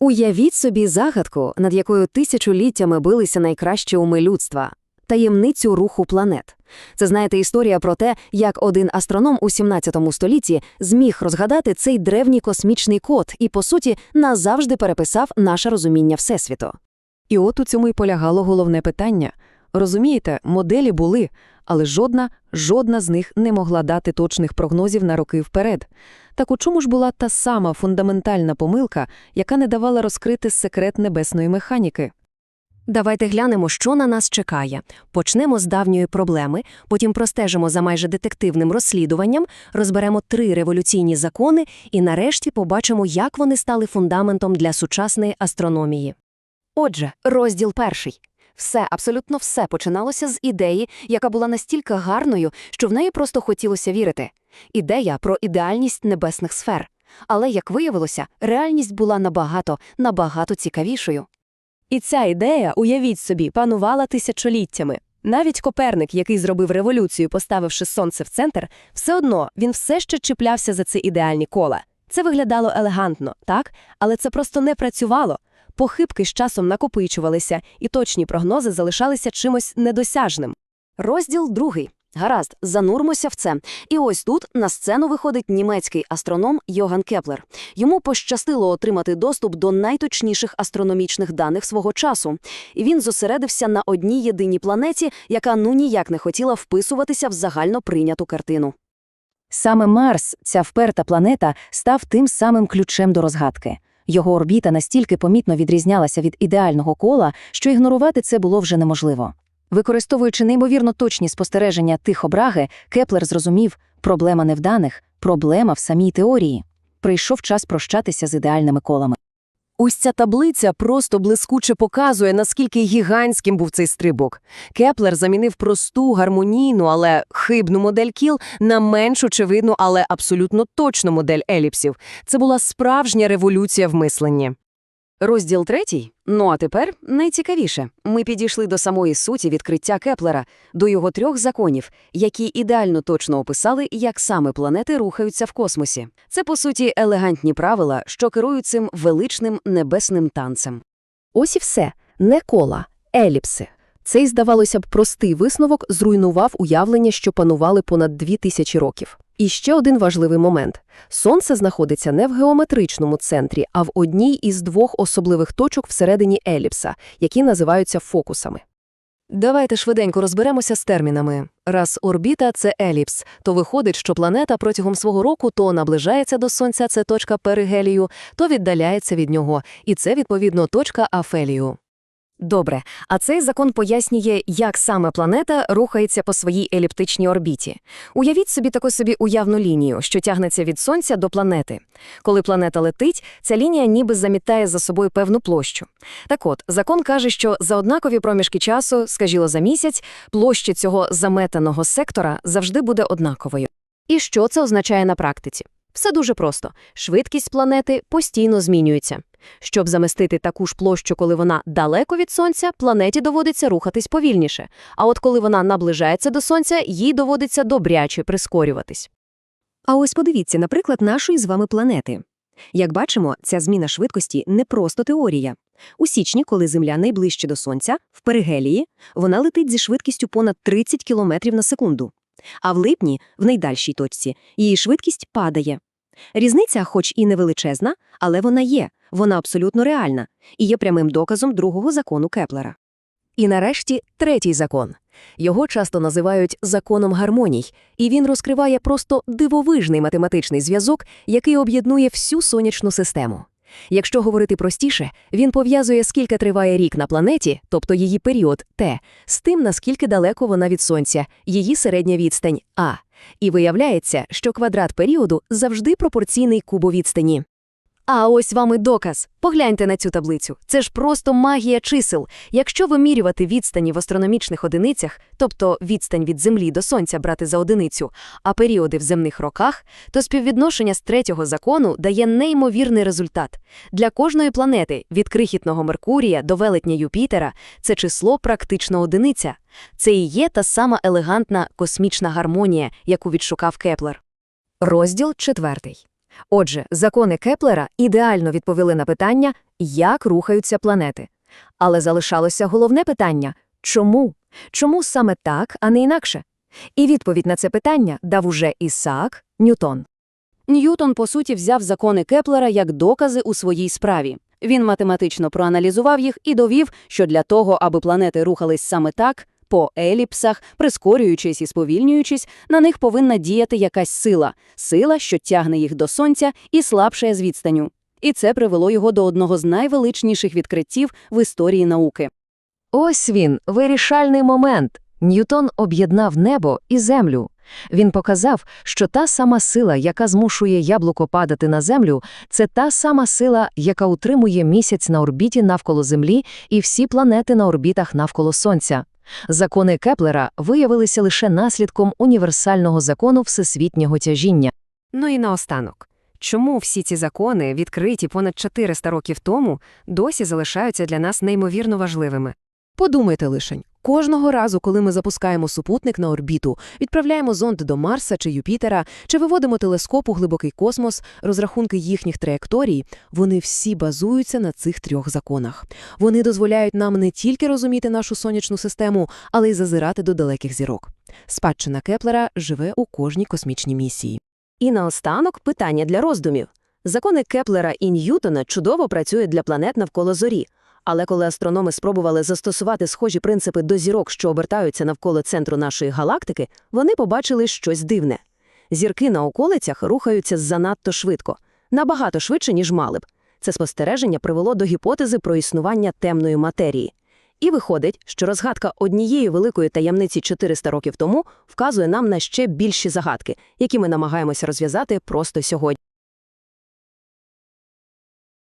Уявіть собі загадку, над якою тисячоліттями билися найкращі уми людства – таємницю руху планет. Це, знаєте, історія про те, як один астроном у 17 столітті зміг розгадати цей древній космічний код і, по суті, назавжди переписав наше розуміння Всесвіту. І от у цьому й полягало головне питання. Розумієте, моделі були, але жодна, жодна з них не могла дати точних прогнозів на роки вперед. Так у чому ж була та сама фундаментальна помилка, яка не давала розкрити секрет небесної механіки? Давайте глянемо, що на нас чекає. Почнемо з давньої проблеми, потім простежимо за майже детективним розслідуванням, розберемо три революційні закони і нарешті побачимо, як вони стали фундаментом для сучасної астрономії. Отже, розділ перший. Все, абсолютно все починалося з ідеї, яка була настільки гарною, що в неї просто хотілося вірити. Ідея про ідеальність небесних сфер. Але, як виявилося, реальність була набагато, набагато цікавішою. І ця ідея, уявіть собі, панувала тисячоліттями. Навіть Коперник, який зробив революцію, поставивши сонце в центр, все одно він все ще чіплявся за ці ідеальні кола. Це виглядало елегантно, так? Але це просто не працювало. Похибки з часом накопичувалися, і точні прогнози залишалися чимось недосяжним. Розділ другий. Гаразд, занурмося в це. І ось тут на сцену виходить німецький астроном Йоган Кеплер. Йому пощастило отримати доступ до найточніших астрономічних даних свого часу. І він зосередився на одній єдиній планеті, яка ну ніяк не хотіла вписуватися в загально прийняту картину. Саме Марс, ця вперта планета, став тим самим ключем до розгадки. Його орбіта настільки помітно відрізнялася від ідеального кола, що ігнорувати це було вже неможливо. Використовуючи неймовірно точні спостереження тихобраги, Кеплер зрозумів, проблема не в даних, проблема в самій теорії. Прийшов час прощатися з ідеальними колами. Ось ця таблиця просто блискуче показує, наскільки гігантським був цей стрибок. Кеплер замінив просту, гармонійну, але хибну модель кіл на менш очевидну, але абсолютно точну модель еліпсів. Це була справжня революція в мисленні. Розділ третій. Ну а тепер найцікавіше. Ми підійшли до самої суті відкриття Кеплера, до його трьох законів, які ідеально точно описали, як саме планети рухаються в космосі. Це, по суті, елегантні правила, що керують цим величним небесним танцем. Ось і все. Не кола, еліпси. Цей, здавалося б, простий висновок зруйнував уявлення, що панували понад дві тисячі років. І ще один важливий момент. Сонце знаходиться не в геометричному центрі, а в одній із двох особливих точок всередині еліпса, які називаються фокусами. Давайте швиденько розберемося з термінами. Раз орбіта – це еліпс, то виходить, що планета протягом свого року то наближається до Сонця – це точка перигелію, то віддаляється від нього, і це, відповідно, точка афелію. Добре, а цей закон пояснює, як саме планета рухається по своїй еліптичній орбіті. Уявіть собі таку собі уявну лінію, що тягнеться від Сонця до планети. Коли планета летить, ця лінія ніби замітає за собою певну площу. Так от, закон каже, що за однакові проміжки часу, скажімо, за місяць, площа цього заметаного сектора завжди буде однаковою. І що це означає на практиці? Все дуже просто. Швидкість планети постійно змінюється. Щоб замістити таку ж площу, коли вона далеко від Сонця, планеті доводиться рухатись повільніше. А от коли вона наближається до Сонця, їй доводиться добряче прискорюватись. А ось подивіться, наприклад, нашої з вами планети. Як бачимо, ця зміна швидкості не просто теорія. У січні, коли Земля найближче до Сонця, в перигелії, вона летить зі швидкістю понад 30 км на секунду. А в липні, в найдальшій точці, її швидкість падає. Різниця, хоч і невеличезна, але вона є, вона абсолютно реальна і є прямим доказом другого закону Кеплера. І нарешті третій закон. Його часто називають законом гармоній, і він розкриває просто дивовижний математичний зв'язок, який об'єднує всю сонячну систему. Якщо говорити простіше, він пов'язує, скільки триває рік на планеті, тобто її період Т, з тим, наскільки далеко вона від Сонця, її середня відстань А. І виявляється, що квадрат періоду завжди пропорційний кубу відстані. А ось вам і доказ. Погляньте на цю таблицю. Це ж просто магія чисел. Якщо вимірювати відстані в астрономічних одиницях, тобто відстань від Землі до Сонця брати за одиницю, а періоди в земних роках, то співвідношення з третього закону дає неймовірний результат. Для кожної планети, від крихітного Меркурія до велетня Юпітера, це число практично одиниця. Це і є та сама елегантна космічна гармонія, яку відшукав Кеплер. Розділ четвертий. Отже, закони Кеплера ідеально відповіли на питання, як рухаються планети. Але залишалося головне питання – чому? Чому саме так, а не інакше? І відповідь на це питання дав уже Ісаак Ньютон. Ньютон, по суті, взяв закони Кеплера як докази у своїй справі. Він математично проаналізував їх і довів, що для того, аби планети рухались саме так, по еліпсах, прискорюючись і сповільнюючись, на них повинна діяти якась сила – сила, що тягне їх до Сонця і слабшає з відстаню. І це привело його до одного з найвеличніших відкриттів в історії науки. Ось він, вирішальний момент. Ньютон об'єднав небо і землю. Він показав, що та сама сила, яка змушує яблуко падати на землю, це та сама сила, яка утримує місяць на орбіті навколо Землі і всі планети на орбітах навколо Сонця. Закони Кеплера виявилися лише наслідком універсального закону всесвітнього тяжіння. Ну і наостанок. Чому всі ці закони, відкриті понад 400 років тому, досі залишаються для нас неймовірно важливими? Подумайте лишень. Кожного разу, коли ми запускаємо супутник на орбіту, відправляємо зонд до Марса чи Юпітера, чи виводимо телескоп у глибокий космос, розрахунки їхніх траєкторій, вони всі базуються на цих трьох законах. Вони дозволяють нам не тільки розуміти нашу сонячну систему, але й зазирати до далеких зірок. Спадщина Кеплера живе у кожній космічній місії. І наостанок питання для роздумів. Закони Кеплера і Ньютона чудово працюють для планет навколо зорі. Але коли астрономи спробували застосувати схожі принципи до зірок, що обертаються навколо центру нашої галактики, вони побачили щось дивне. Зірки на околицях рухаються занадто швидко, набагато швидше, ніж мали б. Це спостереження привело до гіпотези про існування темної матерії. І виходить, що розгадка однієї великої таємниці 400 років тому вказує нам на ще більші загадки, які ми намагаємося розв'язати просто сьогодні.